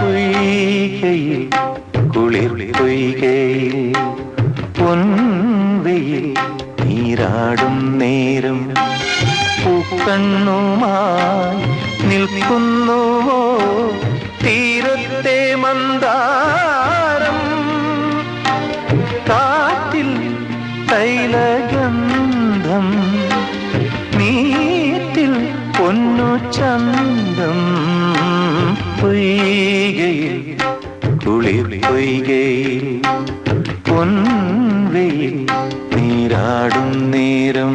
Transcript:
പൊയ്കയിൽ കുളിർ പൊയ്കയിൽ പൊൻവെയിൽ നീരാടും നേരം. പൂക്കണ്ണുമായി നിൽക്കുന്നുവോ തീരത്തെ മന്ദാരം? കാറ്റിൽ തൈലഗന്ധം നീറ്റിൽ പൊന്നു ചന്തം പൊയ്കയിൽ പൊൻവെയിൽ കുളിപ്പൊയ്കയിൽ പൊൻവെയിൽ നീരാടും നേരം.